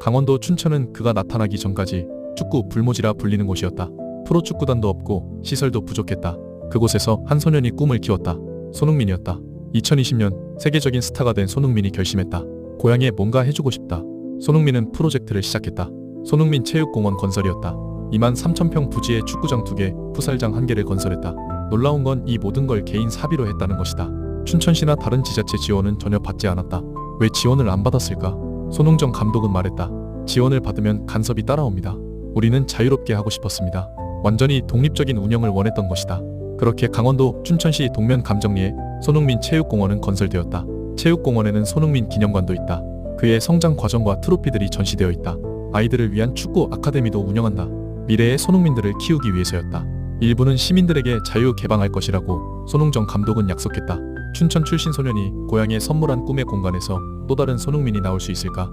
강원도 춘천은 그가 나타나기 전까지 축구 불모지라 불리는 곳이었다. 프로축구단도 없고 시설도 부족했다. 그곳에서 한 소년이 꿈을 키웠다. 손흥민이었다. 2020년 세계적인 스타가 된 손흥민이 결심했다. 고향에 뭔가 해주고 싶다. 손흥민은 프로젝트를 시작했다. 손흥민 체육공원 건설이었다. 2만 3천평 부지의 축구장 2개, 풋살장 1개를 건설했다. 놀라운 건 이 모든 걸 개인 사비로 했다는 것이다. 춘천시나 다른 지자체 지원은 전혀 받지 않았다. 왜 지원을 안 받았을까? 손흥정 감독은 말했다. 지원을 받으면 간섭이 따라옵니다. 우리는 자유롭게 하고 싶었습니다. 완전히 독립적인 운영을 원했던 것이다. 그렇게 강원도 춘천시 동면 감정리에 손흥민 체육공원은 건설되었다. 체육공원에는 손흥민 기념관도 있다. 그의 성장 과정과 트로피들이 전시되어 있다. 아이들을 위한 축구 아카데미도 운영한다. 미래의 손흥민들을 키우기 위해서였다. 일부는 시민들에게 자유 개방할 것이라고 손흥정 감독은 약속했다. 춘천 출신 소년이 고향에 선물한 꿈의 공간에서 또 다른 손흥민이 나올 수 있을까?